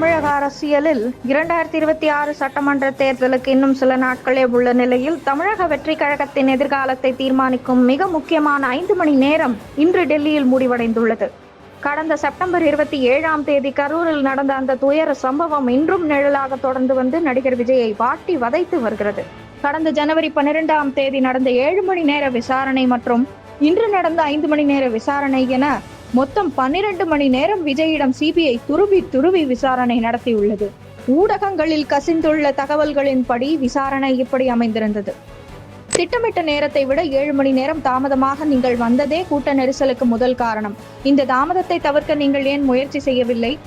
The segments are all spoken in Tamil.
தமிழக அரசியலில் இரண்டாயிரத்தி இருபத்தி ஆறு சட்டமன்ற தேர்தலுக்கு இன்னும் சில நாட்களே உள்ள நிலையில் தமிழக வெற்றி கழகத்தின் எதிர்காலத்தை தீர்மானிக்கும் மிக முக்கியமான ஐந்து மணி நேரம் இன்று டெல்லியில் முடிவடைந்துள்ளது. கடந்த செப்டம்பர் இருபத்தி ஏழாம் தேதி கரூரில் நடந்த அந்த துயர சம்பவம் இன்றும் நிழலாக தொடர்ந்து வந்து நடிகர் விஜயை வாட்டி வதைத்து வருகிறது. கடந்த ஜனவரி பன்னிரெண்டாம் தேதி நடந்த ஏழு மணி நேர விசாரணை மற்றும் இன்று நடந்த ஐந்து மணி நேர விசாரணை என மொத்தம் பன்னிரண்டு மணி நேரம் விஜயிடம் சிபிஐ துருவி துருவி விசாரணை நடத்தியுள்ளது. ஊடகங்களில் கசிந்துள்ள தகவல்களின்படி விசாரணை இப்படி அமைந்திருந்தது. திட்டமிட்ட நேரத்தை விட ஏழு மணி நேரம் தாமதமாக நீங்கள் வந்ததே கூட்ட நெரிசலுக்கு முதல் காரணம். இந்த தாமதத்தை தவிர்க்க நீங்கள் ஏன் முயற்சி செய்யவில்லை?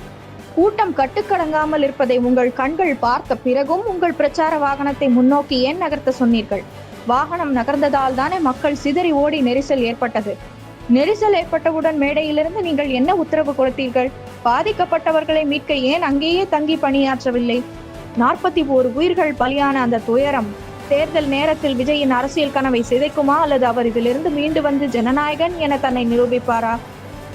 கூட்டம் கட்டுக்கடங்காமல் இருப்பதை உங்கள் கண்கள் பார்த்த பிறகும் உங்கள் பிரச்சார வாகனத்தை முன்னோக்கி ஏன் நகர்த்த சொன்னீர்கள்? வாகனம் நகர்ந்ததால் தானே மக்கள் சிதறி ஓடி நெரிசல் ஏற்பட்டது. நெரிசல் ஏற்பட்டவுடன் மேடையிலிருந்து நீங்கள் என்ன உத்தரவு கொடுத்தீர்கள்? பாதிக்கப்பட்டவர்களை மீட்க ஏன் அங்கேயே தங்கி பணியாற்றவில்லை? நாற்பத்தி ஓரு உயிர்கள் பலியான அந்த துயரம் தேர்தல் நேரத்தில் விஜயின் அரசியல் கனவை சிதைக்குமா அல்லது அவர் இதிலிருந்து மீண்டு வந்து ஜனநாயகன் என தன்னை நிரூபிப்பாரா?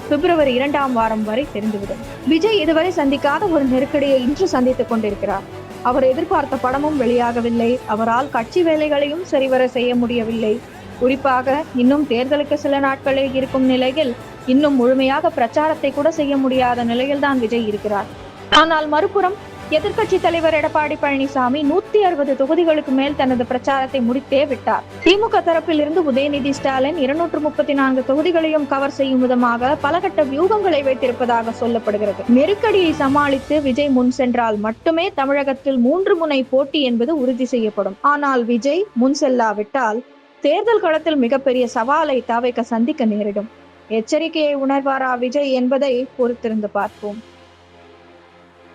பிப்ரவரி இரண்டாம் வாரம் வரை தெரிந்துவிடும். விஜய் இதுவரை சந்திக்காத ஒரு நெருக்கடியை இன்று சந்தித்துக் கொண்டிருக்கிறார். அவர் எதிர்பார்த்த படமும் வெளியாகவில்லை. அவரால் கட்சி வேலைகளையும் சரிவர செய்ய முடியவில்லை. குறிப்பாக இன்னும் தேர்தலுக்கு சில நாட்களே இருக்கும் நிலையில் இன்னும் முழுமையாக பிரச்சாரத்தை கூட செய்ய முடியாத நிலையில்தான் விஜய் இருக்கிறார். ஆனால் மறுபுறம் எதிர்க்கட்சி தலைவர் எடப்பாடி பழனிசாமி நூத்தி அறுபது தொகுதிகளுக்கு மேல் தனது பிரச்சாரத்தை முடித்தே விட்டார். திமுக தரப்பில் இருந்து உதயநிதி ஸ்டாலின் இருநூற்று முப்பத்தி நான்கு தொகுதிகளையும் கவர் செய்யும் விதமாக பலகட்ட வியூகங்களை வைத்திருப்பதாக சொல்லப்படுகிறது. நெருக்கடியை சமாளித்து விஜய் முன் சென்றால் மட்டுமே தமிழகத்தில் மூன்று முனை போட்டி என்பது உறுதி செய்யப்படும். ஆனால் விஜய் முன் செல்லாவிட்டால் தேர்தல் களத்தில் மிகப்பெரிய சவாலை தாவைக்க சந்திக்க நேரிடும். எச்சரிக்கையை உணர்வாரா விஜய் என்பதை பொறுத்திருந்து பார்ப்போம்.